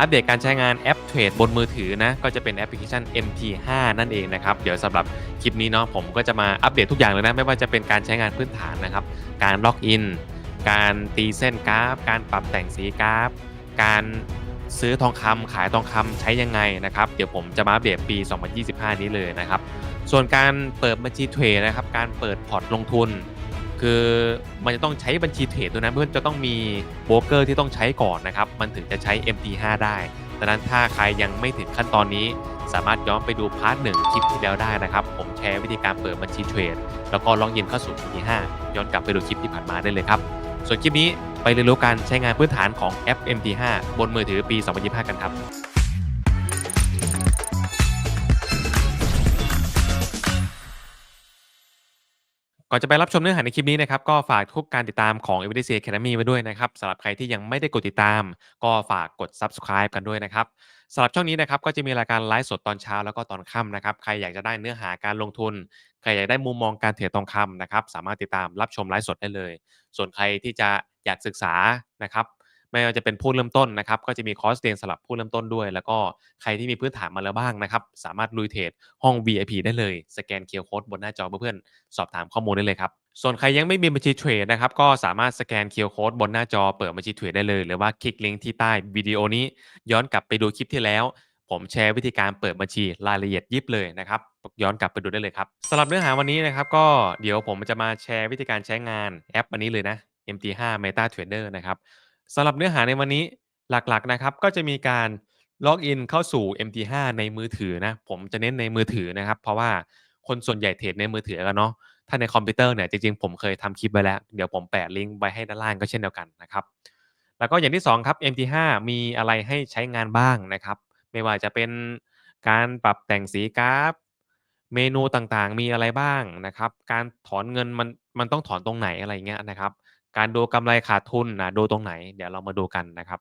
อัปเดตการใช้งานแอปเทรดบนมือถือนะก็จะเป็นแอปพลิเคชัน MT5 นั่นเองนะครับเดี๋ยวสำหรับคลิปนี้เนาะผมก็จะมาอัปเดตทุกอย่างเลยนะไม่ว่าจะเป็นการใช้งานพื้นฐานนะครับ การล็อกอิน การตีเส้นกราฟ การปรับแต่งสีกราฟ การซื้อทองคำขายทองคำใช้ยังไงนะครับ เดี๋ยวผมจะมาอัปเดตปี 2025 นี้เลยนะครับ ส่วนการเปิดบัญชีเทรดนะครับ การเปิดพอร์ตลงทุน คือมันจะต้องใช้บัญชีเทรดด้วยนะเพื่อนจะต้องมีโบรกเกอร์ที่ต้องใช้ก่อนนะครับ มันถึงจะใช้ MT5 ได้ดังนั้นถ้าใครยังไม่ถึงขั้นตอนนี้ สามารถย้อนไปดูพาร์ทหนึ่งคลิปที่แล้วได้นะครับ ผมแชร์วิธีการเปิดบัญชีเทรดแล้วก็ล็อกอินเข้าสู่ MT5 ย้อนกลับไปดูคลิปที่ผ่านมาได้เลยครับ ส่วนคลิปนี้ไปเรียนรู้การใช้งานพื้นฐานของแอป MT5 บนมือถือปี 2025 กันครับ ก่อนจะไปรับชมเนื้อหาในคลิปนี้นะครับก็ฝากทุกการติดตามของ e v i d e n c e Academy ไว้ด้วยนะครับสำหรับใครที่ยังไม่ได้กดติดตาม ก็ฝากกด subscribe กันด้วยนะครับสำหรับช่องนี้นะครับก็จะมีรายการไลฟ์สดตอนเช้าแล้วก็ตอนค่ำนะครับใครอยากจะได้เนื้อหาการลงทุน ใครอยากได้มุมมองการเทรดทองคำนะครับสามารถติดตามรับชมไลฟ์สดได้เลย ส่วนใครที่จะอยากศึกษานะครับ ไม่ว่าจะเป็นผู้เริ่มต้นนะครับ ก็จะมีคอร์สเรียนสำหรับผู้เริ่มต้นด้วย แล้วก็ใครที่มีพื้นฐานมาแล้วบ้างนะครับ สามารถลุยเทรดห้อง VIP ได้เลย สแกนเคอร์โค้ดบนหน้าจอเพื่อนๆสอบถามข้อมูลได้เลยครับ ส่วนใครยังไม่มีบัญชีเทรดนะครับ ก็สามารถสแกนเคอร์โค้ดบนหน้าจอเปิดบัญชีเทรดได้เลย หรือว่าคลิกลิงก์ที่ใต้วิดีโอนี้ ย้อนกลับไปดูคลิปที่แล้ว ผมแชร์วิธีการเปิดบัญชีรายละเอียดยิบเลยนะครับย้อนกลับไปดูได้เลยครับสำหรับเนื้อหาวันนี้นะครับก็เดี๋ยวผมจะมาแชร์วิธีการใช้งานแอปอันนี้เลยนะ MT5 Meta Trader นะครับ สำหรับเนื้อหาในวันนี้หลักๆนะครับ ก็จะมีการล็อกอินเข้าสู่ MT5 ในมือถือนะผมจะเน้นในมือถือนะครับ เพราะว่าคนส่วนใหญ่เทรดในมือถือกันเนาะถ้าในคอมพิวเตอร์เนี่ยจริงๆผมเคยทำคลิปไว้แล้ว เดี๋ยวผมแปะลิงก์ไว้ให้ด้านล่างก็เช่นเดียวกันนะครับ แล้วก็อย่างที่ 2 ครับ MT5 มีอะไรให้ใช้งานบ้างนะครับ ไม่ว่าจะเป็นการปรับแต่งสีกราฟ เมนูต่างๆ มีอะไรบ้างนะครับ การถอนเงินมันมันต้องถอนตรงไหนอะไรเงี้ยนะครับ การดูกำไรขาดทุนนะดูตรงไหน เดี๋ยวเรามาดูกันนะครับ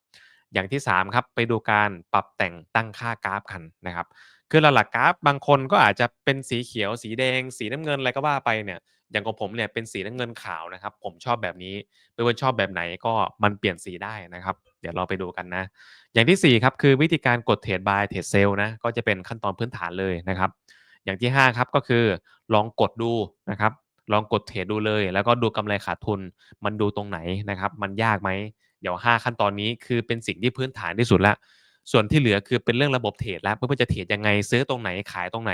อย่างที่3ครับไปดูการปรับแต่งตั้งค่ากราฟกันนะครับ คือหลักๆกราฟบางคนก็อาจจะเป็นสีเขียว สีแดง สีน้ำเงินอะไรก็ว่าไปเนี่ยอย่างของผมเนี่ยเป็นสีน้ำเงินขาวนะครับ ผมชอบแบบนี้เพื่อนๆชอบแบบไหนก็มันเปลี่ยนสีได้นะครับ เดี๋ยวเราไปดูกันนะ อย่างที่4ครับคือวิธีการกดเทรดบายเทรดเซลนะก็จะเป็นขั้นตอนพื้นฐานเลยนะครับ อย่างที่5ครับก็คือลองกดดูนะครับ ลองกดเทรดดูเลย แล้วก็ดูกำไรขาดทุน มันดูตรงไหนนะครับ มันยากไหม เดี๋ยว 5 ขั้นตอนนี้คือเป็นสิ่งที่พื้นฐานที่สุดแล้วส่วนที่เหลือคือเป็นเรื่องระบบเทรดแล้วเพื่อนๆจะเทรดยังไงซื้อตรงไหนขายตรงไหน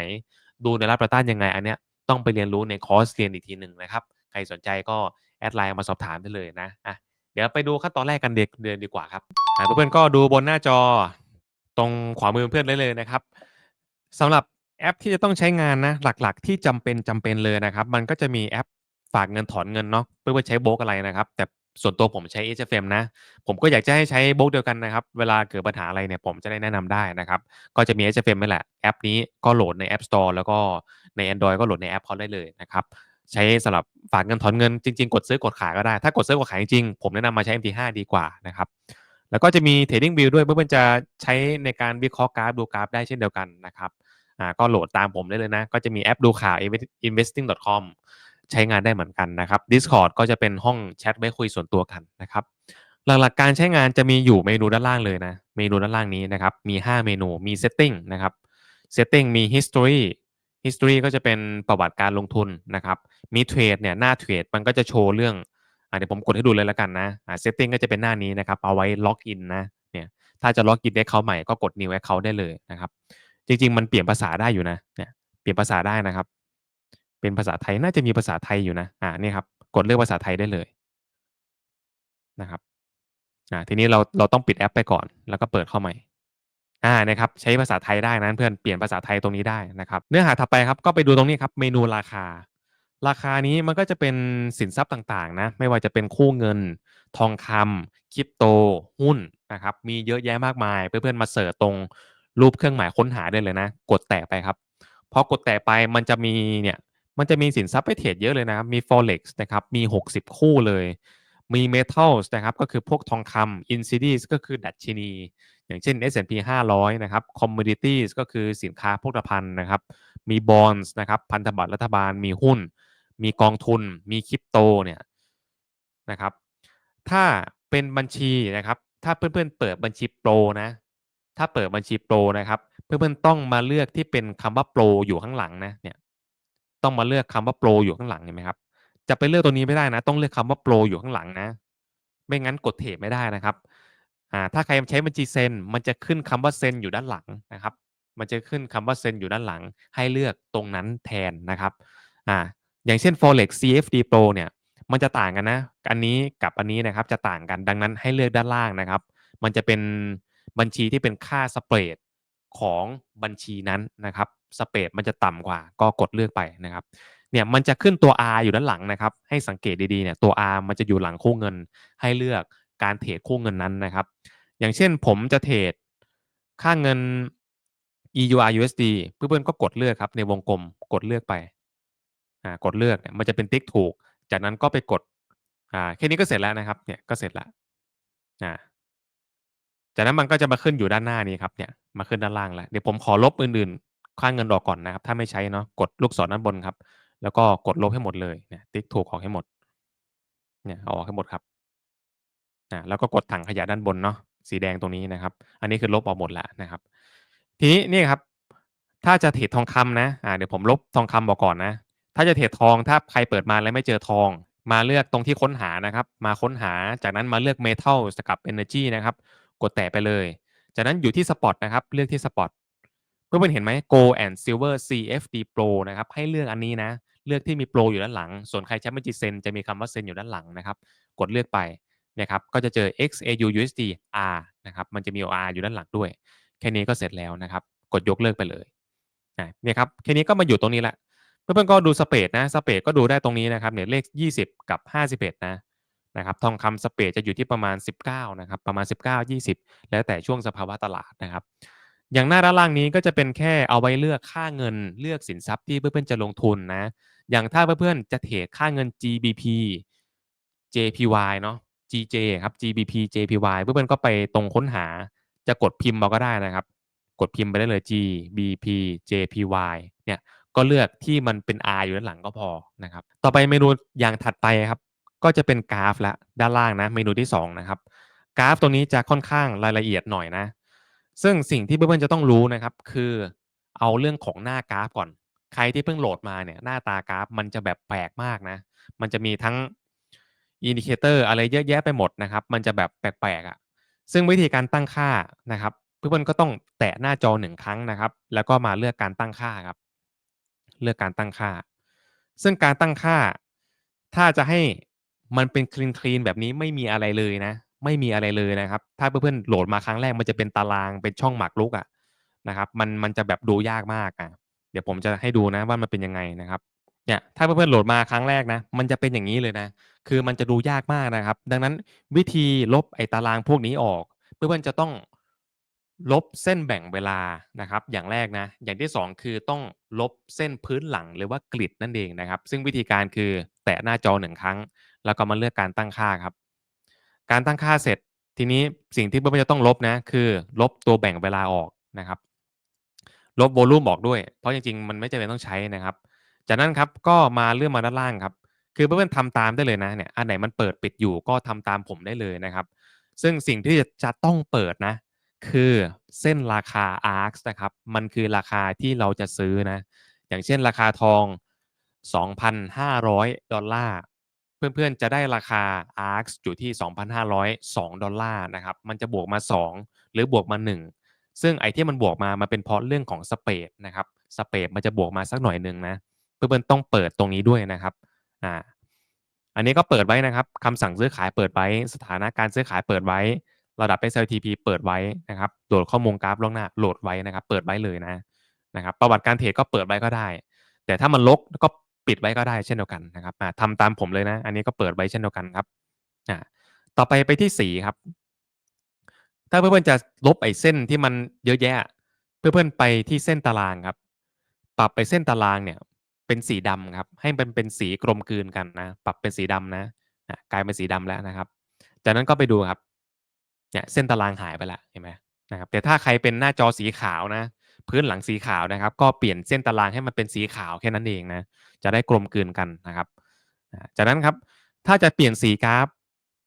ดูในรับประต้านยังไงอันเนี้ยต้องไปเรียนรู้ในคอร์สเรียนอีกทีหนึ่งนะครับ ใครสนใจก็แอดไลน์มาสอบถามได้เลยนะอะเดี๋ยวไปดูขั้นตอนแรกกันเด็กเดินดีกว่าครับเพื่อนๆก็ดูบนหน้าจอตรงขวามือเพื่อนได้เลยนะครับสำหรับ แอปที่จะต้องใช้งานนะ หลัก ๆ ที่จำเป็นจำเป็นเลยนะครับ มันก็จะมีแอปฝากเงินถอนเงินเนาะเพื่อใช้โบกอะไรนะครับ แต่ส่วนตัวผมใช้ HFM นะ ผมก็อยากจะให้ใช้โบกเดียวกันนะครับ เวลาเกิดปัญหาอะไรเนี่ยผมจะได้แนะนำได้นะครับ ก็จะมี HFM นี่แหละแอปนี้ก็โหลดใน App Store แล้วก็ใน Android ก็โหลดในแอปเขาได้เลยนะครับ ใช้สำหรับฝากเงินถอนเงินจริง ๆ กดซื้อกดขายก็ได้ ถ้ากดซื้อกดขายจริงๆผมแนะนำมาใช้ MT5 ดีกว่านะครับ แล้วก็จะมี Trading View ด้วยเพื่อนๆจะใช้ในการวิเคราะห์กราฟดูกราฟได้เช่นเดียวกันนะครับ อ่าก็โหลดตามผมได้เลยนะ ก็จะมีแอปดูข่าว investing.com ใช้งานได้เหมือนกันนะครับ Discord ก็จะเป็นห้องแชทไว้คุยส่วนตัวกันนะครับ หลักๆการใช้งานจะมีอยู่เมนูด้านล่างเลยนะ เมนูด้านล่างนี้นะครับ มี 5 เมนู มี setting นะครับ setting มี history history ก็จะเป็นประวัติการลงทุนนะครับ มีเทรดเนี่ยหน้าเทรดมันก็จะโชว์เรื่องอเดี๋ยวผมกดให้ดูเลยแล้วกันนะอ่า setting ก็จะเป็นหน้านี้นะครับ เอาไว้ล็อกอินนะ เนี่ย ถ้าจะล็อกอินได้เขาใหม่ก็กด new account ได้เลยนะครับ จริง ๆ มันเปลี่ยนภาษาได้อยู่นะเนี่ยเปลี่ยนภาษาได้นะครับ เป็นภาษาไทยน่าจะมีภาษาไทยอยู่นะอ่านี่ครับกดเลือกภาษาไทยได้เลยนะครับอ่าทีนี้เราเราต้องปิดแอปไปก่อน แล้วก็เปิดเข้าใหม่อ่านะครับใช้ภาษาไทยได้นะเพื่อนเปลี่ยนภาษาไทยตรงนี้ได้นะครับ เนื้อหาถัดไปครับก็ไปดูตรงนี้ครับเมนูราคา ราคานี้มันก็จะเป็นสินทรัพย์ต่างๆนะไม่ว่าจะเป็นคู่เงิน ทองคำคริปโต หุ้นนะครับมีเยอะแยะมากมาย เพื่อนๆมาเสิร์ชตรง รูปเครื่องหมายค้นหาได้เลยนะ กดแตะไปครับพอกดแตะไปมันจะมีเนี่ยมันจะมีสินทรัพย์ให้เทรดเยอะเลยนะมี forex นะครับมี 60 คู่เลย มี metals นะครับก็คือพวกทองคำ indices ก็คือดัชนี อย่างเช่น S&P 500 นะครับ commodities ก็คือสินค้าโภคภัณฑ์นะครับ มี bonds นะครับพันธบัตรรัฐบาลมีหุ้น มีกองทุน มีคริปโตเนี่ยนะครับถ้าเป็นบัญชีนะครับถ้าเพื่อนๆเปิดบัญชีโปรนะ ถ้าเปิดบัญชีโปรนะครับ เพื่อนๆต้องมาเลือกที่เป็นคำว่าโปรอยู่ข้างหลังนะเนี่ยต้องมาเลือกคำว่าโปรอยู่ข้างหลังเห็นไหมครับจะไปเลือกตัวนี้ไม่ได้นะ ต้องเลือกคำว่าโปรอยู่ข้างหลังนะ ไม่งั้นกดเทรดไม่ได้นะครับอ่าถ้าใครใช้บัญชีเซนมันจะขึ้นคำว่าเซนอยู่ด้านหลังนะครับ มันจะขึ้นคำว่าเซนอยู่ด้านหลัง ให้เลือกตรงนั้นแทนนะครับอ่าอย่างเช่น forex CFD Pro เนี่ยมันจะต่างกันนะ อันนี้กับอันนี้นะครับจะต่างกันดังนั้นให้เลือกด้านล่างนะครับ มันจะเป็น บัญชีที่เป็นค่าสเปรดของบัญชีนั้นนะครับสเปรดมันจะต่ำกว่า ก็กดเลือกไปนะครับเนี่ยมันจะขึ้นตัว R อยู่ด้านหลังนะครับ ให้สังเกตดีๆเนี่ยตัว R มันจะอยู่หลังคู่เงิน ให้เลือกการเทรดคู่เงินนั้นนะครับ อย่างเช่นผมจะเทรดค่าเงิน EUR USD เพื่อนๆก็กดเลือกครับในวงกลมกดเลือกไปอ่ากดเลือกเนี่ยมันจะเป็นติ๊กถูก จากนั้นก็ไปกดอ่าแค่นี้ก็เสร็จแล้วนะครับเนี่ยก็เสร็จแล้วอ่า จากนั้นมันก็จะมาขึ้นอยู่ด้านหน้านี้ครับเนี่ยมาขึ้นด้านล่างแล้วเดี๋ยวผมขอลบอื่นๆ ค่าเงินออกก่อนนะครับ ถ้าไม่ใช้เนาะกดลูกศรด้านบนครับ แล้วก็กดลบให้หมดเลยเนี่ยติ๊กถูกออกให้หมดเนี่ยออกให้หมดครับอ่าแล้วก็กดถังขยะด้านบนเนาะสีแดงตรงนี้นะครับ อันนี้คือลบออกหมดแล้วนะครับ ทีนี้นี่ครับ ถ้าจะเทรดทองคำนะอ่าเดี๋ยวผมลบทองคำบอกก่อนนะ ถ้าจะเทรดทองถ้าใครเปิดมาแล้วไม่เจอทองมาเลือกตรงที่ค้นหานะครับ มาค้นหาจากนั้นมาเลือก Metal กับ Energy นะครับ กดแตะไปเลย จากนั้นอยู่ที่ Spot นะครับ เลือกที่ Spot เพื่อนๆเห็นไหม Gold and Silver CFD Pro นะครับ ให้เลือกอันนี้นะ เลือกที่มีโปรอยู่ด้านหลัง ส่วนใครใช้บัญชีเซนจะมีคำว่าเซนอยู่ด้านหลังนะครับ กดเลือกไปนะครับ ก็จะเจอ XAU USD R นะครับ มันจะมี R อยู่ด้านหลังด้วย แค่นี้ก็เสร็จแล้วนะครับ กดยกเลิกไปเลยนะเนี่ยครับ แค่นี้ก็มาอยู่ตรงนี้ละ เพื่อนๆก็ดูสเปดนะ สเปดก็ดูได้ตรงนี้นะครับ เนี่ยเลข 20 กับ 51 นะ นะครับทองคำสเปดจะอยู่ที่ประมาณ 19นะครับประมาณ 19 20 แล้วแต่ช่วงสภาวะตลาดนะครับ อย่างหน้าด้านล่างนี้ก็จะเป็นแค่เอาไว้เลือกค่าเงินเลือกสินทรัพย์ที่เพื่อนๆจะลงทุนนะอย่างถ้าเพื่อนๆจะเทรดค่าเงิน GBP JPY เนาะ GJ ครับ GBP JPY เพื่อนๆก็ไปตรงค้นหาจะกดพิมพ์เราก็ได้นะครับ กดพิมพ์ไปได้เลย GBP JPY เนี่ยก็เลือกที่มันเป็น R อยู่ด้านหลังก็พอนะครับ ต่อไปเมนูอย่างถัดไปครับ ก็จะเป็นกราฟละด้านล่างนะเมนูที่2นะครับกราฟตัวนี้จะค่อนข้างรายละเอียดหน่อยนะ ซึ่งสิ่งที่เพื่อนๆจะต้องรู้นะครับ คือเอาเรื่องของหน้ากราฟก่อน ใครที่เพิ่งโหลดมาเนี่ยหน้าตากราฟมันจะแบบแปลกมากนะ มันจะมีทั้งอินดิเคเตอร์อะไรเยอะแยะไปหมดนะครับ มันจะแบบแปลกๆอะ่ะ ซึ่งวิธีการตั้งค่านะครับ เพื่อนๆก็ต้องแตะหน้าจอหนึ่งครั้งนะครับ แล้วก็มาเลือกการตั้งค่าครับ เลือกการตั้งค่า ซึ่งการตั้งค่า ถ้าจะให้ มันเป็นคลีนคลีนแบบนี้ไม่มีอะไรเลยนะ ไม่มีอะไรเลยนะครับ ถ้าเพื่อนๆโหลดมาครั้งแรกมันจะเป็นตารางเป็นช่องหมากรุกอะ่ะนะครับ มันมันจะแบบดูยากมากอะ เดี๋ยวผมจะให้ดูนะว่ามันเป็นยังไงนะครับเนี่ยถ้าเพื่อนๆโหลดมาครั้งแรกนะ มันจะเป็นอย่างนี้เลยนะ คือมันจะดูยากมากนะครับ ดังนั้นวิธีลบไอ้ตารางพวกนี้ออก เพื่อนๆจะต้องลบเส้นแบ่งเวลานะครับ อย่างแรกนะ อย่างที่ 2 คือต้องลบเส้นพื้นหลังหรือว่ากริดนั่นเองนะครับ ซึ่งวิธีการคือแตะหน้าจอหนึ่งครั้ง แล้วก็มาเลือกการตั้งค่าครับ การตั้งค่าเสร็จทีนี้สิ่งที่เพื่อนๆจะต้องลบนะคือลบตัวแบ่งเวลาออกนะครับ ลบโวลูมออกด้วย เพราะจริงๆ มันไม่จำเป็นต้องใช้นะครับ จากนั้นครับก็มาเลื่อนมาด้านล่างครับ คือเพื่อนๆทำตามได้เลยนะเนี่ยอันไหนมันเปิดปิดอยู่ก็ทำตามผมได้เลยนะครับ ซึ่งสิ่งที่จะต้องเปิดนะ คือเส้นราคา ARX นะครับ มันคือราคาที่เราจะซื้อนะ อย่างเช่นราคาทอง 2,500 ดอลลาร์ เพื่อนๆ จะได้ราคา ARX อยู่ที่ 2,502 ดอลลาร์นะครับ มันจะบวกมา 2 หรือบวกมา 1 ซึ่งไอ้ที่มันบวกมา มันเป็นเพราะเรื่องของสเปดนะครับสเปดมันจะบวกมาสักหน่อยหนึ่งนะ เพื่อนๆ ต้องเปิดตรงนี้ด้วยนะครับ อ่า อันนี้ก็เปิดไว้นะครับคำสั่งซื้อขายเปิดไว้ สถานะการซื้อขายเปิดไว้ ระดับ SLTP เปิดไว้นะครับ โหลดข้อมูลกราฟล่วงหน้า โหลดไว้นะครับ เปิดไว้เลยนะ นะครับ ประวัติการเทรดก็เปิดไว้ก็ได้ แต่ถ้ามันลกก็ ปิดไว้ก็ได้เช่นเดียวกันนะครับอ่าทำตามผมเลยนะ อันนี้ก็เปิดไว้เช่นเดียวกันครับต่อไปไปที่สีครับ ถ้าเพื่อนๆจะลบไอ้เส้นที่มันเยอะแยะ เพื่อนๆไปที่เส้นตารางครับ ปรับไปเส้นตารางเนี่ย เป็นสีดำครับ ให้มันเป็นสีกลมกลืนกันนะ ปรับเป็นสีดำนะนะกลายเป็นสีดำแล้วนะครับ จากนั้นก็ไปดูครับ เนี่ยเส้นตารางหายไปล้วเห็นไหมนะครับแต่ถ้าใครเป็นหน้าจอสีขาวนะ พื้นหลังสีขาวนะครับ ก็เปลี่ยนเส้นตารางให้มันเป็นสีขาวแค่นั้นเองนะจะได้กลมกลืนกันนะครับจากนั้นครับถ้าจะเปลี่ยนสีกราฟ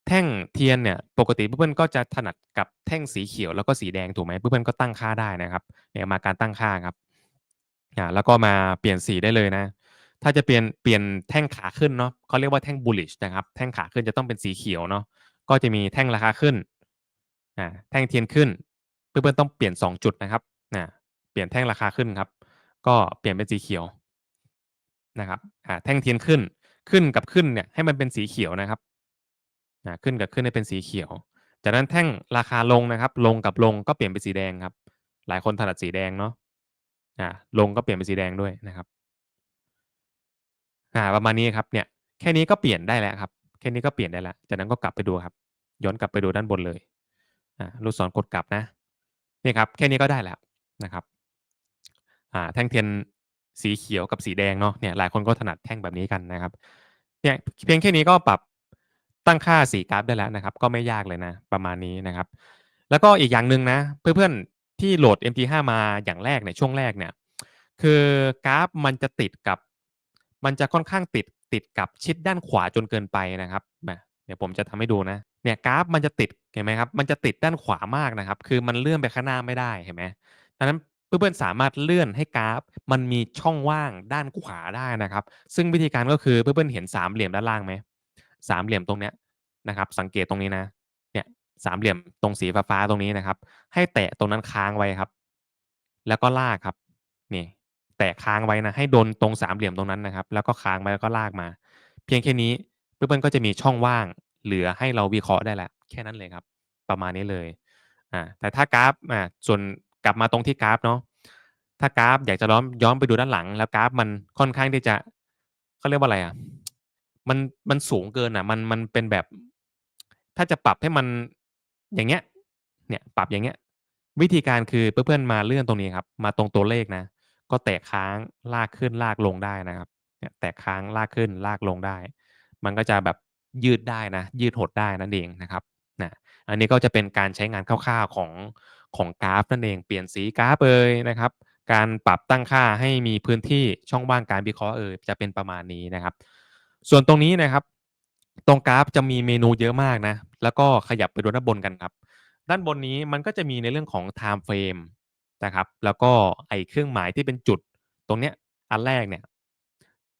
แท่งเทียนเนี่ยปกติเพื่อนๆก็จะถนัดกับแท่งสีเขียวแล้วก็สีแดงถูกไหมเพื่อนๆก็ตั้งค่าได้นะครับเนี่ยมาการตั้งค่าครับอ่าแล้วก็มาเปลี่ยนสีได้เลยนะ ถ้าจะเปลี่ยนเปลี่ยนแท่งขาขึ้นเนาะเขาเรียกว่าแท่ง bullish นะครับแท่งขาขึ้นจะต้องเป็นสีเขียวเนาะก็จะมีแท่งราคาขึ้นอ่าแท่งเทียนขึ้น เพื่อนๆต้องเปลี่ยนสองจุดนะครับอ่า ลี่ยนแท่งราคาขึ้นครับ ก็เปลี่ยนเป็นสีเขียวนะครับอ่าแท่งเทียนขึ้นขึ้นกับขึ้นเนี่ยให้มันเป็นสีเขียวนะครับอ่าขึ้นกับขึ้นให้เป็นสีเขียว จากนั้นแท่งราคาลงนะครับ ลงกับลงก็เปลี่ยนเป็นสีแดงครับ หลายคนถนัดสีแดงเนาะอ่าลงก็เปลี่ยนเป็นสีแดงด้วยนะครับอ่าประมาณนี้ครับเนี่ยแค่นี้ก็เปลี่ยนได้แล้วครับ แค่นี้ก็เปลี่ยนได้แล้ว จากนั้นก็กลับไปดูครับ ย้อนกลับไปดูด้านบนเลยอ่าลูกศรกดกลับนะนี่ครับแค่นี้ก็ได้แล้วนะครับ อ่าแท่งเทียนสีเขียวกับสีแดงเนาะเนี่ยหลายคนก็ถนัดแท่งแบบนี้กันนะครับเนี่ยเพียงแค่นี้ก็ปรับตั้งค่าสีกราฟได้แล้วนะครับ ก็ไม่ยากเลยนะ ประมาณนี้นะครับ แล้วก็อีกอย่างหนึ่งนะ เพื่อนๆที่โหลด MT5 มาอย่างแรกเนี่ยช่วงแรกเนี่ย คือกราฟมันจะติดกับ มันจะค่อนข้างติดติดกับชิดด้านขวาจนเกินไปนะครับเดี๋ยวผมจะทำให้ดูนะเนี่ยกราฟมันจะติดเห็นไหมครับ มันจะติดด้านขวามากนะครับ คือมันเลื่อนไปข้างหน้าไม่ได้เห็นไหมดังนั้น เพื่อนๆสามารถเลื่อนให้กราฟ มันมีช่องว่างด้านขวาได้นะครับ ซึ่งวิธีการก็คือเพื่อนๆเห็นสามเหลี่ยมด้านล่างไหมสามเหลี่ยมตรงเนี้ยนะครับ สังเกตตรงนี้นะเนี่ยสามเหลี่ยมตรงสีฟ้าๆตรงนี้นะครับ ให้แตะตรงนั้นค้างไว้ครับ แล้วก็ลากครับนี่แตะค้างไว้นะให้โดนตรงสามเหลี่ยมตรงนั้นนะครับ แล้วก็ค้างไว้แล้วก็ลากมา เพียงแค่นี้เพื่อนๆก็จะมีช่องว่างเหลือให้เราวิเคราะห์ได้แล้วแค่นั้นเลยครับ ประมาณนี้เลยอ่าแต่ถ้ากราฟอ่าส่วน กลับมาตรงที่กราฟเนาะถ้ากราฟอยากจะย้อนย้อนไปดูด้านหลัง แล้วกราฟมันค่อนข้างที่จะเขาเรียกว่าอะไรอะมันมันสูงเกินอะ มันมันเป็นแบบ ถ้าจะปรับให้มันอย่างเงี้ย เนี่ย ปรับอย่างเงี้ย วิธีการคือเพื่อนๆมาเลื่อนตรงนี้ครับ มาตรงตัวเลขนะก็แตะค้างลากขึ้นลากลงได้นะครับเนี่ยแตะค้างลากขึ้นลากลงได้ มันก็จะแบบยืดได้นะ ยืดหดได้นั่นเองนะครับนะอันนี้ก็จะเป็นการใช้งานคร่าวๆของ ของกราฟนั่นเอง เปลี่ยนสีกราฟเอยนะครับ การปรับตั้งค่าให้มีพื้นที่ช่องว่างการวิเคราะห์เอยจะเป็นประมาณนี้นะครับ ส่วนตรงนี้นะครับ ตรงกราฟจะมีเมนูเยอะมากนะ แล้วก็ขยับไปดูด้านบนกันครับ ด้านบนนี้มันก็จะมีในเรื่องของ time frame นะครับ แล้วก็ไอเครื่องหมายที่เป็นจุด ตรงเนี้ยอันแรกเนี่ย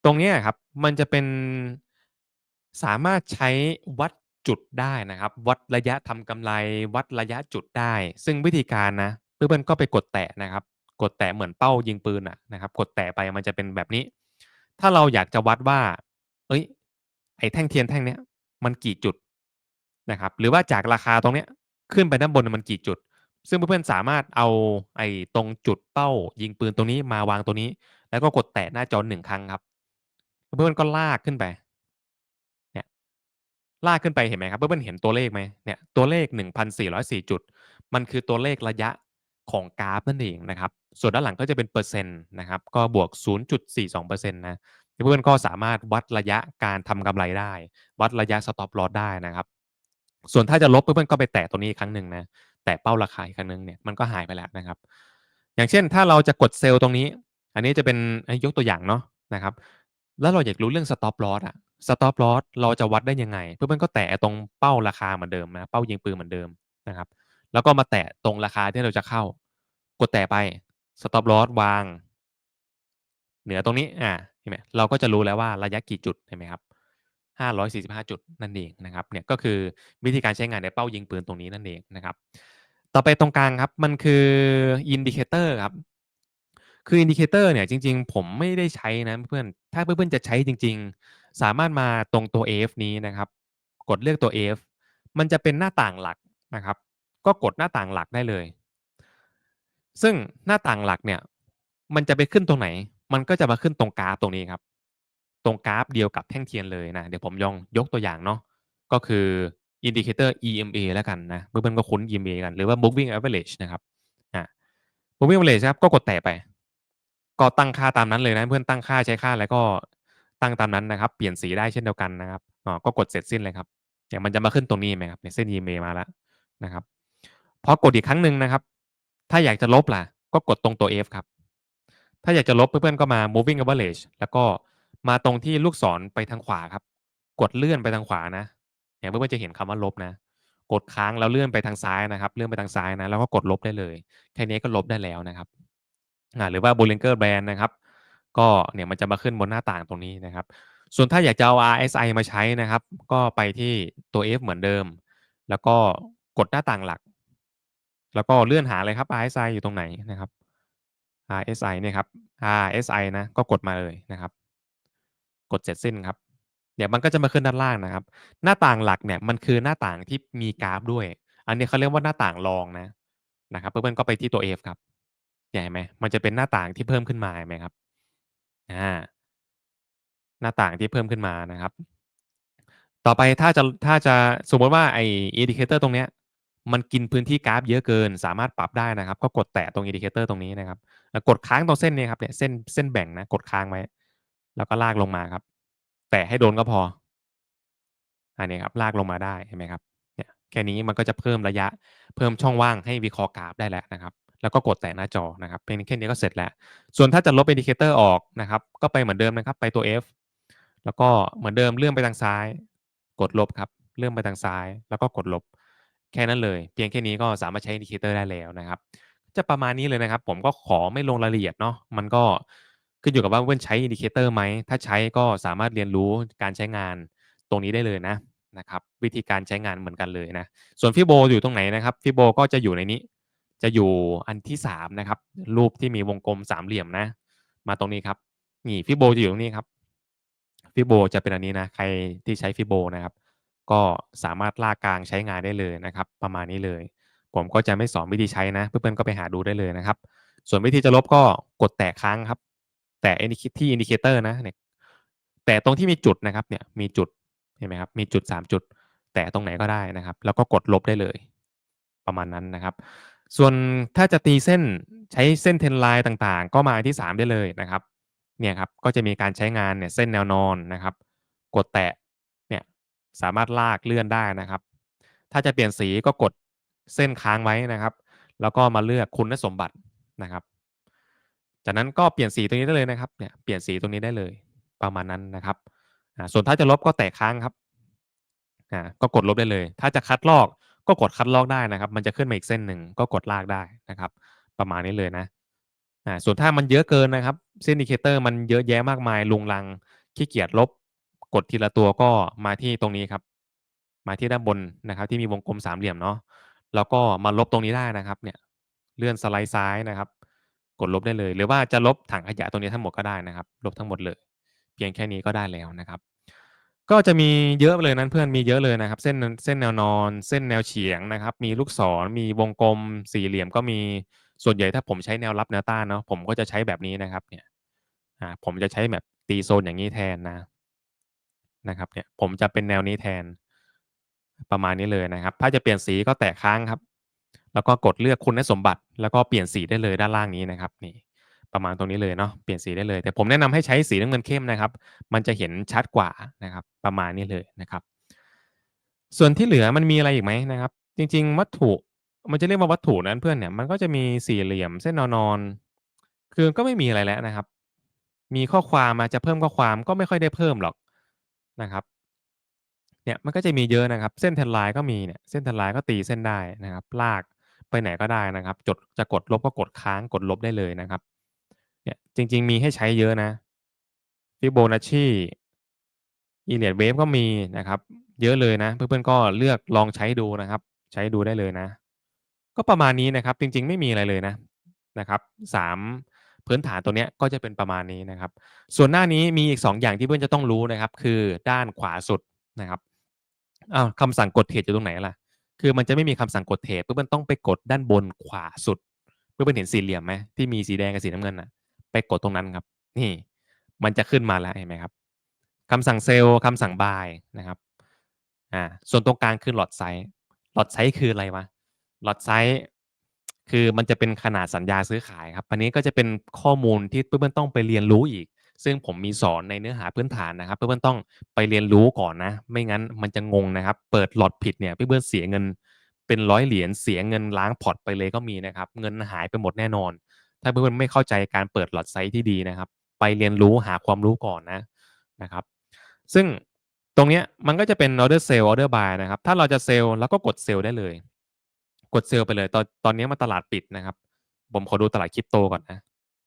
ตรงเนี้ยครับ มันจะเป็นสามารถใช้วัด จุดได้นะครับ วัดระยะทำกำไร วัดระยะจุดได้ ซึ่งวิธีการนะเพื่อนๆก็ไปกดแตะนะครับ กดแตะเหมือนเป้ายิงปืนอะนะครับ กดแตะไปมันจะเป็นแบบนี้ ถ้าเราอยากจะวัดว่า เอ้ย ไอ้แท่งเทียนแท่งเนี้ยมันกี่จุดนะครับ หรือว่าจากราคาตรงเนี้ยขึ้นไปด้านบนมันกี่จุด ซึ่งเพื่อนๆสามารถเอาไอ้ตรงจุดเป้า ยิงปืนตรงนี้มาวางตรงนี้ แล้วก็กดแตะหน้าจอหนึ่งครั้งครับ เพื่อนๆก็ลากขึ้นไป ลากขึ้นไปเห็นไหมครับเพื่อนๆเห็นตัวเลขไหมเนี่ยตัวเลข 1,404 จุด มันคือตัวเลขระยะของกราฟนั่นเองนะครับ ส่วนด้านหลังก็จะเป็นเปอร์เซ็นต์นะครับก็บวก 0.42%นะเพื่อนๆก็สามารถวัดระยะการทำกำไรได้ วัดระยะ stop loss ได้นะครับ ส่วนถ้าจะลบเพื่อนๆก็ไปแตะตรงนี้อีกครั้งหนึ่งนะแตะเป้าราคาอีกครั้งหนึ่งเนี่ยมันก็หายไปแล้วนะครับ อย่างเช่นถ้าเราจะกดเซลล์ตรงนี้ อันนี้จะเป็นยกตัวอย่างเนาะนะครับแล้วเราอยากรู้เรื่อง stop loss อะ stop loss เราจะวัดได้ยังไง เพื่อนก็แตะตรงเป้าราคาเหมือนเดิมนะ เป้ายิงปืนเหมือนเดิมนะครับ แล้วก็มาแตะตรงราคาที่เราจะเข้า กดแตะไป stop loss วาง เหนือตรงนี้อ่าเห็นไหมเราก็จะรู้แล้วว่าระยะกี่จุดเห็นไหมครับ545 จุดนั่นเองนะครับเนี่ยก็คือวิธีการใช้งานในเป้ายิงปืนตรงนี้นั่นเองนะครับ ต่อไปตรงกลางครับมันคือ indicator ครับคือ indicator เนี่ยจริง ๆ ผมไม่ได้ใช้นะเพื่อนถ้าเพื่อนๆจะใช้จริง ๆ สามารถมาตรงตัว F นี้นะครับ กดเลือกตัว F มันจะเป็นหน้าต่างหลักนะครับ ก็กดหน้าต่างหลักได้เลย ซึ่งหน้าต่างหลักเนี่ยมันจะไปขึ้นตรงไหน มันก็จะมาขึ้นตรงกราฟตรงนี้ครับ ตรงกราฟเดียวกับแท่งเทียนเลยนะ เดี๋ยวผมยองยกตัวอย่างเนาะ ก็คือ indicator EMA แล้วกันนะ เพื่อนๆก็คุ้น EMA กัน หรือว่า moving average นะครับอ่า moving average ครับ ก็กดแตะไป ก็ตั้งค่าตามนั้นเลยนะ เพื่อนตั้งค่าใช้ค่าอะไรก็ ตั้งตามนั้นนะครับ เปลี่ยนสีได้เช่นเดียวกันนะครับอ๋อก็กดเสร็จสิ้นเลยครับเนี่ยมันจะมาขึ้นตรงนี้ไหมครับเนี่ยเส้น EMA มาแล้วนะครับพอกดอีกครั้งหนึ่งนะครับ ถ้าอยากจะลบล่ะ ก็กดตรงตัว F ครับ ถ้าอยากจะลบเพื่อนๆก็มา moving average แล้วก็มาตรงที่ลูกศรไปทางขวาครับ กดเลื่อนไปทางขวานะเนี่ยเพื่อนๆจะเห็นคำว่าลบนะ กดค้างแล้วเลื่อนไปทางซ้ายนะครับ เลื่อนไปทางซ้ายนะ แล้วก็กดลบได้เลย แค่นี้ก็ลบได้แล้วนะครับหรือว่า Bollinger Band นะครับ ก็เนี่ยมันจะมาขึ้นบนหน้าต่างตรงนี้นะครับ ส่วนถ้าอยากจะเอา RSI มาใช้นะครับ ก็ไปที่ตัว F เหมือนเดิม แล้วก็กดหน้าต่างหลัก แล้วก็เลื่อนหาเลยครับ RSI อยู่ตรงไหนนะครับ RSI เนี่ยครับ RSI นะก็กดมาเลยนะครับ กดเสร็จสิ้นครับเดี๋ยวมันก็จะมาขึ้นด้านล่างนะครับ หน้าต่างหลักเนี่ยมันคือหน้าต่างที่มีกราฟด้วย อันนี้เขาเรียกว่าหน้าต่างรองนะนะครับเพื่อนๆก็ไปที่ตัว F ครับเนี่ไหมมันจะเป็นหน้าต่างที่เพิ่มขึ้นมาไหมครับ อา หน้าต่างที่เพิ่มขึ้นมานะครับ ต่อไปถ้าจะ ถ้าจะ สมมุติว่าไอ้ indicator ตรงเนี้ย มันกินพื้นที่กราฟเยอะเกิน สามารถปรับได้นะครับ ก็กดแตะตรง indicator ตรงนี้นะครับกดค้างตรงเส้นนี้ครับ เนี่ย เส้น เส้นแบ่งนะ กดค้างไว้ แล้วก็ลากลงมาครับ แตะให้โดนก็พอ อันนี้ครับ ลากลงมาได้ เห็นไหมครับ เนี่ย แค่นี้มันก็จะเพิ่มระยะ เพิ่มช่องว่างให้วิเคราะห์กราฟได้แล้วนะครับ แล้วก็กดแตะหน้าจอนะครับเพียงแค่นี้ก็เสร็จแล้ว ส่วนถ้าจะลบ indicator อร์ออกนะครับ ก็ไปเหมือนเดิมนะครับ ไปตัว F แล้วก็เหมือนเดิมเลื่อนไปทางซ้าย กดลบครับเลื่อนไปทางซ้าย แล้วก็กดลบแค่นั้นเลย เพียงแค่นี้ก็สามารถใช้ indicator ได้แล้วนะครับ จะประมาณนี้เลยนะครับ ผมก็ขอไม่ลงรายละเอียดเนาะมันก็ขึ้นอยู่กับว่าเพื่อนใช้ indicator ไหมถ้าใช้ก็สามารถเรียนรู้การใช้งานตรงนี้ได้เลยนะนะครับ วิธีการใช้งานเหมือนกันเลยนะ ส่วน Fibo อยู่ตรงไหนนะครับ Fibo ก็จะอยู่ในนี้ จะอยู่อันที่3นะครับ รูปที่มีวงกลมสามเหลี่ยมนะ มาตรงนี้ครับ นี่ Fibo จะอยู่ตรงนี้ครับ Fibo จะเป็นอันนี้นะ ใครที่ใช้ Fibo นะครับ ก็สามารถลากกลางใช้งานได้เลยนะครับ ประมาณนี้เลย ผมก็จะไม่สอนวิธีใช้นะ เพื่อนๆก็ไปหาดูได้เลยนะครับ ส่วนวิธีจะลบก็กดแตะค้างครับ แตะ indic ที่ indicator นะเนี่ยแตะตรงที่มีจุดนะครับเนี่ยมีจุดเห็นไหมครับมีจุด 3 จุด แตะตรงไหนก็ได้นะครับ แล้วก็กดลบได้เลย ประมาณนั้นนะครับ ส่วนถ้าจะตีเส้นใช้เส้น Trend line ต่างๆ ก็มาอันที่ 3 ได้เลยนะครับเนี่ยครับก็จะมีการใช้งานเนี่ยเส้นแนวนอนนะครับ กดแตะเนี่ยสามารถลากเลื่อนได้นะครับ ถ้าจะเปลี่ยนสีก็กดเส้นค้างไว้นะครับ แล้วก็มาเลือกคุณสมบัตินะครับ จากนั้นก็เปลี่ยนสีตรงนี้ได้เลยนะครับเนี่ยเปลี่ยนสีตรงนี้ได้เลยประมาณนั้นนะครับอ่าส่วนถ้าจะลบก็แตะค้างครับอ่าก็กดลบได้เลย ถ้าจะคัดลอก ก็กดคัดลอกได้นะครับ มันจะขึ้นมาอีกเส้นหนึ่งก็กดลากได้นะครับ ประมาณนี้เลยนะอ่าส่วนถ้ามันเยอะเกินนะครับ เส้น indicator มันเยอะแยะมากมายรุงรังขี้เกียจลบ กดทีละตัวก็มาที่ตรงนี้ครับ มาที่ด้านบนนะครับ ที่มีวงกลมสามเหลี่ยมเนาะแล้วก็มาลบตรงนี้ได้นะครับเนี่ยเลื่อนสไลด์ซ้ายนะครับ กดลบได้เลย หรือว่าจะลบถังขยะตรงนี้ทั้งหมดก็ได้นะครับ ลบทั้งหมดเลย เพียงแค่นี้ก็ได้แล้วนะครับ ก็จะมีเยอะเลยนั้นเพื่อนมีเยอะเลยนะครับ เส้นเส้นแนวนอน เส้นแนวเฉียงนะครับ มีลูกศรมีวงกลมสี่เหลี่ยมก็มีส่วนใหญ่ถ้าผมใช้แนวรับแนวต้านเนาะผมก็จะใช้แบบนี้นะครับ เนี่ยอ่าผมจะใช้แบบตีโซนอย่างงี้แทนนะนะครับเนี่ยผมจะเป็นแนวนี้แทนประมาณนี้เลยนะครับ ถ้าจะเปลี่ยนสีก็แตะค้างครับ แล้วก็กดเลือกคุณสมบัติ แล้วก็เปลี่ยนสีได้เลยด้านล่างนี้นะครับนี่ ประมาณตรงนี้เลยเนาะเปลี่ยนสีได้เลย แต่ผมแนะนำให้ใช้สีน้ำเงินเข้มนะครับ มันจะเห็นชัดกว่านะครับ ประมาณนี้เลยนะครับ ส่วนที่เหลือมันมีอะไรอีกไหมนะครับ จริง ๆ วัตถุมันจะเรียกว่าวัตถุนั้นเพื่อนเนี่ยมันก็จะมีสี่เหลี่ยมเส้นนวนอนคือก็ไม่มีอะไรแล้วนะครับ มีข้อความมาจะเพิ่มข้อความก็ไม่ค่อยได้เพิ่มหรอกนะครับเนี่ยมันก็จะมีเยอะนะครับ เส้น Trend line ก็มีเนี่ยเส้น Trend line ก็ตีเส้นได้นะครับ ลากไปไหนก็ได้นะครับ จดจะกดลบก็กดค้างกดลบได้เลยนะครับ เนี่ยจริง ๆ มีให้ใช้เยอะนะ Fibonacci Elliott Wave ก็มีนะครับ เยอะเลยนะ เพื่อนๆก็เลือกลองใช้ดูนะครับ ใช้ดูได้เลยนะ ก็ประมาณนี้นะครับ จริง ๆ ไม่มีอะไรเลยนะนะครับ3พื้นฐานตัวเนี้ยก็จะเป็นประมาณนี้นะครับ ส่วนหน้านี้มีอีก 2 อย่างที่เพื่อนจะต้องรู้นะครับ คือด้านขวาสุดนะครับอ้าวคำสั่งกดเทรดอยู่ตรงไหนล่ะ คือมันจะไม่มีคำสั่งกดเทรดเพื่อนๆต้องไปกดด้านบนขวาสุด เพื่อนๆเห็นสี่เหลี่ยมไหมที่มีสีแดงกับสีน้ำเงินน่ะ ไปกดตรงนั้นครับ นี่ มันจะขึ้นมาแล้วเห็นไหมครับคำสั่งเซลล์คำสั่ง buy นะครับอ่าส่วนตรงกลางคือ lot size lot size คืออะไรวะ lot size คือมันจะเป็นขนาดสัญญาซื้อขายครับ อันนี้ก็จะเป็นข้อมูลที่เพื่อนๆต้องไปเรียนรู้อีก ซึ่งผมมีสอนในเนื้อหาพื้นฐานนะครับ เพื่อนๆต้องไปเรียนรู้ก่อนนะ ไม่งั้นมันจะงงนะครับ เปิด lot ผิดเนี่ยเพื่อนๆเสียเงินเป็นร้อยเหรียญเสียเงินล้างพอร์ตไปเลยก็มีนะครับ เงินหายไปหมดแน่นอน ถ้าเพื่อนๆไม่เข้าใจการเปิด lot size ที่ดีนะครับ ไปเรียนรู้หาความรู้ก่อนนะนะครับ ซึ่งตรงนี้มันก็จะเป็น order sell order buy นะครับ ถ้าเราจะเซลล์เราก็กดเซลล์ได้เลย กดเซลล์ไปเลย ตอนตอนนี้มันตลาดปิดนะครับ ผมขอดูตลาด Crypto ก่อนนะ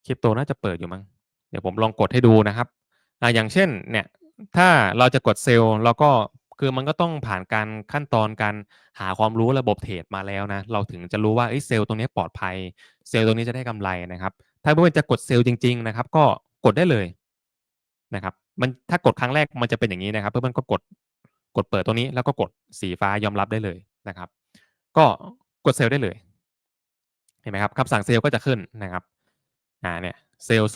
Crypto น่าจะเปิดอยู่มั้ง เดี๋ยวผมลองกดให้ดูนะครับอ่าอย่างเช่นเนี่ย ถ้าเราจะกดเซลล์เราก็ คือมันก็ต้องผ่านการขั้นตอนการหาความรู้ระบบเทรดมาแล้วนะ เราถึงจะรู้ว่าเซลล์ตรงนี้ปลอดภัย เซลล์ตรงนี้จะได้กำไรนะครับ ถ้าเพื่อนจะกดเซลล์จริง ๆ นะครับ ก็กดได้เลยนะครับ มันถ้ากดครั้งแรกมันจะเป็นอย่างงี้นะครับ เพื่อนๆก็กดกดเปิดตรงนี้แล้วก็กดสีฟ้ายอมรับได้เลยนะครับ ก็กดเซลล์ได้เลยเห็นไหมครับคำสั่งเซลล์ก็จะขึ้นนะครับอ่าเนี่ยเซลล์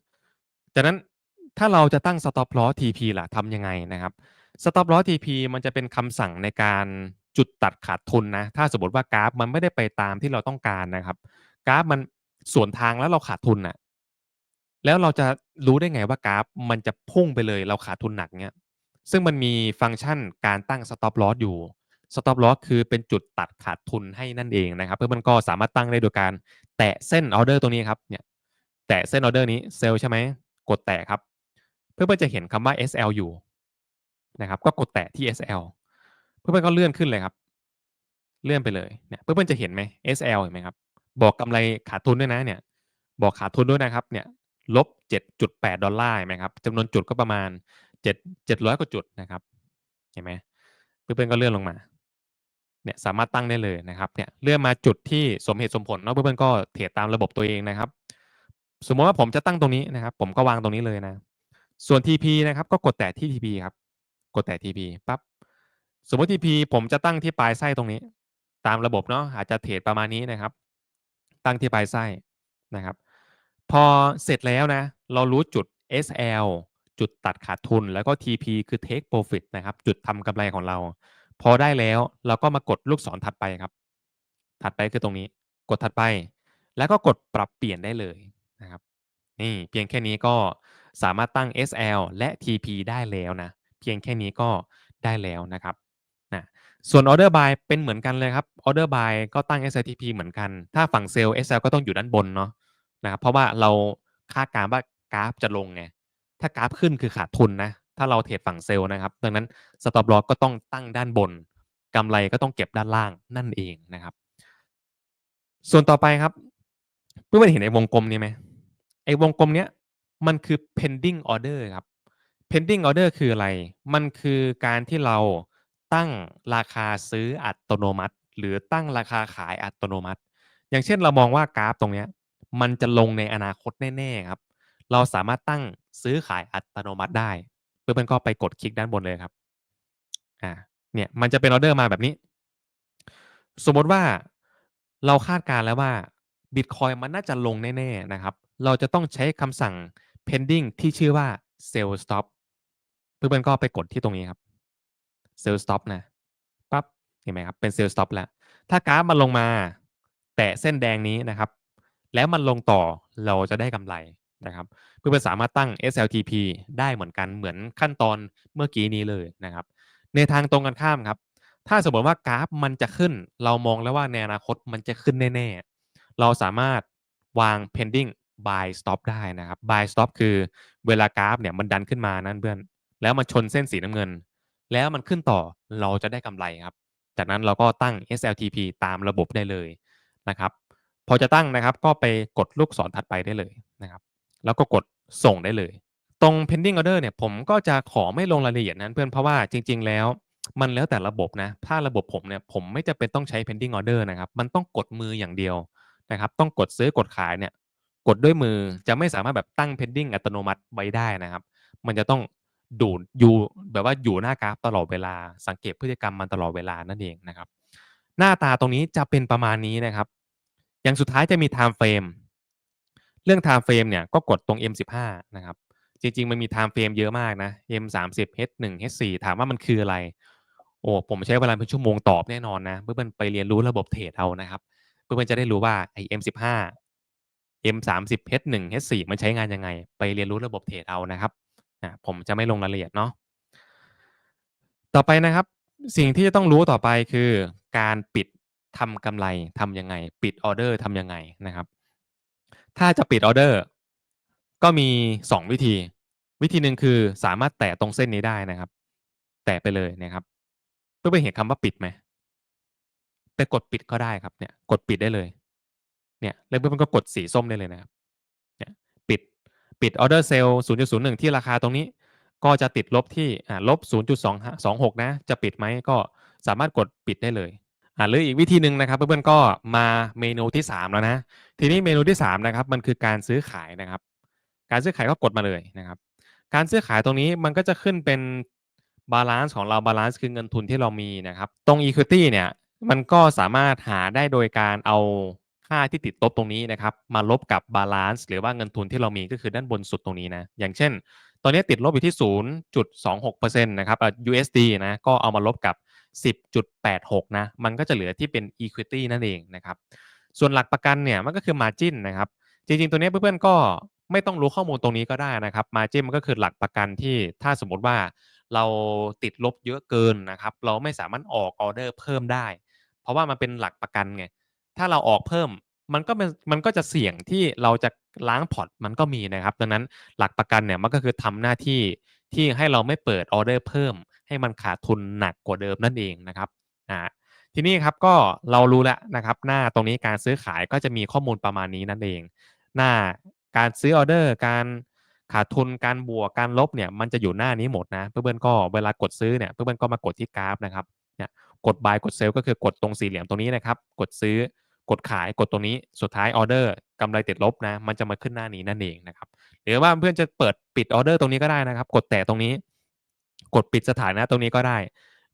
0.01จากนั้นถ้าเราจะตั้ง Stop Loss TP ล่ะทำยังไงนะครับ Stop Loss TP มันจะเป็นคำสั่งในการจุดตัดขาดทุนนะ ถ้าสมมติว่ากราฟมันไม่ได้ไปตามที่เราต้องการนะครับ กราฟมันสวนทางแล้วเราขาดทุนน่ะแล้วเราจะรู้ได้ไงว่ากราฟมันจะพุ่งไปเลยเราขาดทุนหนักเงี้ย ซึ่งมันมีฟังก์ชันการตั้ง Stop Loss อยู่ Stop Loss คือเป็นจุดตัดขาดทุนให้นั่นเองนะครับ เพื่อมันก็สามารถตั้งได้โดยการแตะเส้นออเดอร์ตรงนี้ครับ เนี่ย แตะเส้นออเดอร์นี้เซลใช่ไหม กดแตะครับ เพื่อจะเห็นคำว่า SL อยู่ นะครับ ก็กดแตะที่ SL เพื่อนๆก็เลื่อนขึ้นเลยครับ เลื่อนไปเลยเนี่ยเพื่อนๆจะเห็นไหม SL เห็นไหมครับ บอกกำไรขาดทุนด้วยนะเนี่ย บอกขาดทุนด้วยนะครับเนี่ยลบ 7.8 ดอลลาร์เห็นไหมครับจำนวนจุดก็ประมาณ 7 700 กว่าจุดนะครับ เห็นไหมเพื่อนๆก็เลื่อนลงมา เนี่ยสามารถตั้งได้เลยนะครับ เนี่ยเลื่อนมาจุดที่สมเหตุสมผลเนาะเพื่อนๆก็เทรดตามระบบตัวเองนะครับ สมมติว่าผมจะตั้งตรงนี้นะครับ ผมก็วางตรงนี้เลยนะ ส่วน TP นะครับ ก็กดแตะที่ TP ครับ กดแตะ TP ปั๊บสมมติ TP ผมจะตั้งที่ปลายไส้ตรงนี้ ตามระบบเนาะอาจจะเทรดประมาณนี้นะครับ ตั้งที่ปลายไส้นะครับ พอเสร็จแล้วนะ เรารู้จุด SL จุดตัดขาดทุนแล้วก็ TP คือ Take Profit นะครับ จุดทำกำไรของเรา พอได้แล้วเราก็มากดลูกศรถัดไปครับ ถัดไปคือตรงนี้ กดถัดไป แล้วก็กดปรับเปลี่ยนได้เลยนะครับ นี่เพียงแค่นี้ก็สามารถตั้ง SL และ TP ได้แล้วนะ เพียงแค่นี้ก็ได้แล้วนะครับนะส่วน Order By เป็นเหมือนกันเลยครับ Order By ก็ตั้ง SL TP เหมือนกัน ถ้าฝั่งเซลล์ SL ก็ต้องอยู่ด้านบนเนาะนะครับเพราะว่าเราคาดการณ์ว่ากราฟจะลงไงถ้ากราฟขึ้นคือขาดทุนนะถ้าเราเทรดฝั่งเซลล์นะครับ ดังนั้น Stop Loss ก็ต้องตั้งด้านบนกำไรก็ต้องเก็บด้านล่างนั่นเองนะครับ ส่วนต่อไปครับเพื่อนๆเห็นไอ้วงกลมนี้ไหมไอ้วงกลมเนี้ยมันคือ pending order ครับ pending order คืออะไร มันคือการที่เราตั้งราคาซื้ออัตโนมัติ หรือตั้งราคาขายอัตโนมัติ อย่างเช่นเรามองว่ากราฟตรงนี้มันจะลงในอนาคตแน่ๆครับ เราสามารถตั้งซื้อขายอัตโนมัติได้ เพื่อนๆก็ไปกดคลิกด้านบนเลยครับ อ่า เนี่ยมันจะเป็นออเดอร์มาแบบนี้ สมมติว่าเราคาดการณ์แล้วว่าบิตคอยมันน่าจะลงแน่ๆนะครับ เราจะต้องใช้คำสั่ง pending ที่ชื่อว่า sell stop เพื่อนๆก็ไปกดที่ตรงนี้ครับ sell stop นะปั๊บเห็นไหมครับเป็น sell stop แล้ว ถ้ากราฟมันลงมา แตะเส้นแดงนี้นะครับ แล้วมันลงต่อเราจะได้กำไรนะครับเพื่อนๆสามารถตั้ง SLTP ได้เหมือนกันเหมือนขั้นตอนเมื่อกี้นี้เลยนะครับ ในทางตรงกันข้ามครับ ถ้าสมมติว่ากราฟมันจะขึ้น เรามองแล้วว่าในอนาคตมันจะขึ้นแน่ๆ เราสามารถวาง pending buy stop ได้นะครับ buy stop คือเวลากราฟเนี่ยมันดันขึ้นมานั่นเพื่อน แล้วมันชนเส้นสีน้ำเงิน แล้วมันขึ้นต่อเราจะได้กำไรครับ จากนั้นเราก็ตั้ง SLTP ตามระบบได้เลยนะครับพอจะตั้งนะครับก็ไปกดลูกศรถัดไปได้เลยนะครับแล้วก็กดส่งได้เลย ตรง pending order เนี่ยผมก็จะขอไม่ลงรายละเอียดนั้นเพื่อนเพราะว่าจริง ๆ แล้วมันแล้วแต่ระบบนะ ถ้าระบบผมเนี่ยผมไม่จำเป็นต้องใช้ pending order นะครับ มันต้องกดมืออย่างเดียวนะครับ ต้องกดซื้อกดขายเนี่ย กดด้วยมือจะไม่สามารถแบบตั้ง pending อัตโนมัติไว้ได้นะครับ มันจะต้อง ดูดอยู่แบบว่าอยู่หน้ากราฟตลอดเวลา สังเกตพฤติกรรมมันตลอดเวลานั่นเองนะครับ หน้าตาตรงนี้จะเป็นประมาณนี้นะครับ อย่างสุดท้ายจะมี time frame เรื่อง time frame เนี่ยก็กดตรง M15 นะครับ จริง ๆ มันมี time frame เยอะมากนะ M30 H1 H4 ถามว่ามันคืออะไร โอ้ผมใช้เวลาเป็นชั่วโมงตอบแน่นอนนะ เพื่อนๆไปเรียนรู้ระบบเทรดเอานะครับ เพื่อนๆจะได้รู้ว่าไอ้ M15 M30 H1 H4 มันใช้งานยังไง ไปเรียนรู้ระบบเทรดเอานะครับ อ่าผมจะไม่ลงรายละเอียดเนาะต่อไปนะครับ สิ่งที่จะต้องรู้ต่อไปคือ การปิดทำกำไรทำยังไง ปิดออเดอร์ทำยังไงนะครับ ถ้าจะปิดออเดอร์ ก็มี 2 วิธี วิธีหนึ่งคือสามารถแตะตรงเส้นนี้ได้นะครับ แตะไปเลยนะครับเพื่อนๆเห็นคำว่าปิดไหม?ไปกดปิดก็ได้ครับเนี่ย กดปิดได้เลย เนี่ยแล้วเพื่อนก็กดสีส้มได้เลยนะครับ ปิดออเดอร์เซลล์0.01 ที่ราคาตรงนี้ ก็จะติดลบที่ลบ 0.26 นะ จะปิดไหมก็สามารถกดปิดได้เลยหรืออีกวิธีหนึ่งนะครับเพื่อนๆก็มาเมนูที่ 3 แล้วนะ ทีนี้เมนูที่3นะครับมันคือการซื้อขายนะครับ การซื้อขายก็กดมาเลยนะครับ การซื้อขายตรงนี้มันก็จะขึ้นเป็นบาลันซ์ของเราบาลันซ์คือเงินทุนที่เรามีนะครับ ตรง Equity เนี่ยมันก็สามารถหาได้โดยการเอา ค่าที่ติดลบตรงนี้นะครับมาลบกับบาลันซ์หรือว่าเงินทุนที่เรามีก็คือด้านบนสุดตรงนี้นะอย่างเช่น ตอนนี้ติดลบอยู่ที่ 0.26%นะครับอ่า USD นะก็เอามาลบกับ 10.86 นะมันก็จะเหลือที่เป็น Equity นั่นเองนะครับส่วนหลักประกันเนี่ยมันก็คือ Margin นะครับจริงๆ ตัวนี้เพื่อนๆก็ไม่ต้องรู้ข้อมูลตรงนี้ก็ได้นะครับ Margin มันก็คือหลักประกันที่ถ้าสมมติว่าเราติดลบเยอะเกินนะครับ เราไม่สามารถออกออเดอร์เพิ่มได้ เพราะว่ามันเป็นหลักประกันไง ถ้าเราออกเพิ่มมันก็เป็นมันก็จะเสี่ยงที่เราจะล้างพอร์ตมันก็มีนะครับ ดังนั้นหลักประกันเนี่ยมันก็คือทำหน้าที่ที่ให้เราไม่เปิดออเดอร์เพิ่ม ให้มันขาดทุนหนักกว่าเดิมนั่นเองนะครับอ่าทีนี้ครับก็เรารู้แล้วนะครับ หน้าตรงนี้การซื้อขายก็จะมีข้อมูลประมาณนี้นั่นเอง หน้าการซื้อออเดอร์ การขาดทุนการบวกการลบเนี่ยมันจะอยู่หน้านี้หมดนะ เพื่อนๆก็เวลากดซื้อเนี่ยเพื่อนๆก็มากดที่กราฟนะครับ เนี่ยกด Buy กด Sell ก็คือกดตรงสี่เหลี่ยมตรงนี้นะครับ กดซื้อกดขายกดตรงนี้สุดท้ายออเดอร์กำไรติดลบนะมันจะมาขึ้นหน้านี้นั่นเองนะครับหรือว่าเพื่อนจะเปิดปิดออเดอร์ตรงนี้ก็ได้นะครับ กดแตะตรงนี้ กดปิดสถานะตรงนี้ก็ได้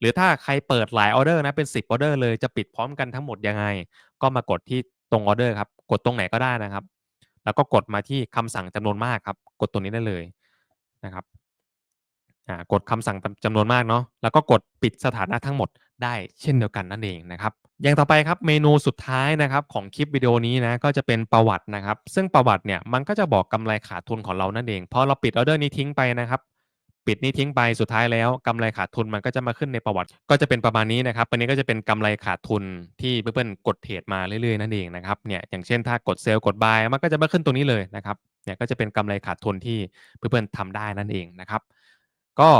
หรือถ้าใครเปิดหลายออเดอร์นะเป็น10ออเดอร์เลยจะปิดพร้อมกันทั้งหมดยังไง ก็มากดที่ตรงออเดอร์ครับกดตรงไหนก็ได้นะครับ แล้วก็กดมาที่คำสั่งจำนวนมากครับ กดตรงนี้ได้เลยนะครับ กดคำสั่งจำนวนมากเนาะแล้วก็กดปิดสถานะทั้งหมดได้เช่นเดียวกันนั่นเองนะครับอย่างต่อไปครับเมนูสุดท้ายนะครับของคลิปวิดีโอนี้นะก็จะเป็นประวัตินะครับ ซึ่งประวัติเนี่ยมันก็จะบอกกำไรขาดทุนของเรานั่นเองพอเราปิดออเดอร์นี้ทิ้งไปนะครับ ปิดนี้ทิ้งไปสุดท้ายแล้วกำไรขาดทุนมันก็จะมาขึ้นในประวัติ ก็จะเป็นประมาณนี้นะครับอันนี้ก็จะเป็นกำไรขาดทุนที่เพื่อนๆกดเทรดมาเรื่อยๆนั่นเองนะครับเนี่ยอย่างเช่นถ้ากด Sell กด Buy มันก็จะมาขึ้นตรงนี้เลยนะครับเนี่ยก็จะเป็นกำไรขาดทุนที่เพื่อนๆทำได้นั่นเองนะครับ ก็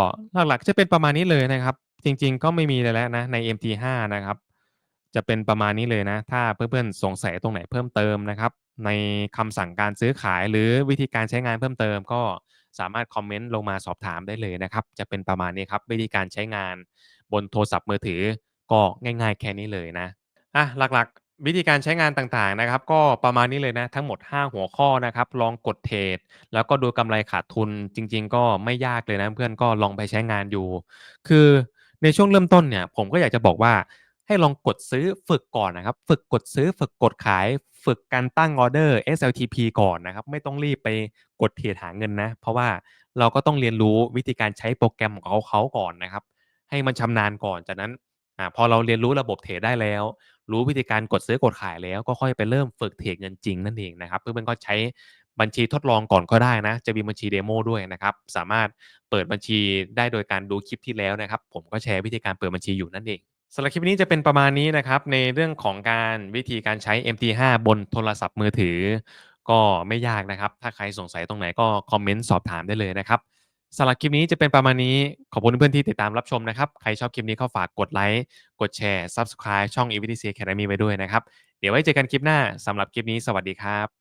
หลักๆจะเป็นประมาณนี้เลยนะครับ จริงๆก็ไม่มีอะไรแล้วนะใน MT5 นะครับ จะเป็นประมาณนี้เลยนะ ถ้าเพื่อนๆสงสัยตรงไหนเพิ่มเติมนะครับ ในคำสั่งการซื้อขายหรือวิธีการใช้งานเพิ่มเติม ก็สามารถคอมเมนต์ลงมาสอบถามได้เลยนะครับ จะเป็นประมาณนี้ครับ วิธีการใช้งานบนโทรศัพท์มือถือก็ง่าย ๆ แค่นี้เลยนะอะหลักๆ วิธีการใช้งานต่างๆนะครับ ก็ประมาณนี้เลยนะ ทั้งหมด 5 หัวข้อนะครับ ลองกดเทรดแล้วก็ดูกำไรขาดทุนจริง ๆ ก็ไม่ยากเลยนะเพื่อนก็ลองไปใช้งานดูคือในช่วงเริ่มต้นเนี่ย ผมก็อยากจะบอกว่าให้ลองกดซื้อฝึกก่อนนะครับ ฝึกกดซื้อฝึกกดขาย ฝึกการตั้งออเดอร์ SLTP ก่อนนะครับ ไม่ต้องรีบไปกดเทรดหาเงินนะ เพราะว่าเราก็ต้องเรียนรู้วิธีการใช้โปรแกรมของเขาเขาก่อนนะครับ ให้มันชำนาญก่อนจากนั้นอ่าพอเราเรียนรู้ระบบเทรดได้แล้ว รู้วิธีการกดซื้อกดขายแล้วก็ค่อยไปเริ่มฝึกเทรดเงินจริงนั่นเองนะครับ เพื่อนๆก็ใช้บัญชีทดลองก่อนก็ได้นะ จะมีบัญชีเดโมด้วยนะครับ สามารถเปิดบัญชีได้โดยการดูคลิปที่แล้วนะครับ ผมก็แชร์วิธีการเปิดบัญชีอยู่นั่นเองสำหรับคลิปนี้จะเป็นประมาณนี้นะครับ ในเรื่องของการวิธีการใช้ MT5 บนโทรศัพท์มือถือ ก็ไม่ยากนะครับ ถ้าใครสงสัยตรงไหนก็คอมเมนต์สอบถามได้เลยนะครับ สำหรับคลิปนี้จะเป็นประมาณนี้ ขอบคุณเพื่อนที่ติดตามรับชมนะครับ ใครชอบคลิปนี้ก็ฝากกดไลค์ กดแชร์ Subscribe ช่อง EVTC Academy ไว้ด้วยนะครับ เดี๋ยวไว้เจอกันคลิปหน้าสำหรับคลิปนี้สวัสดีครับ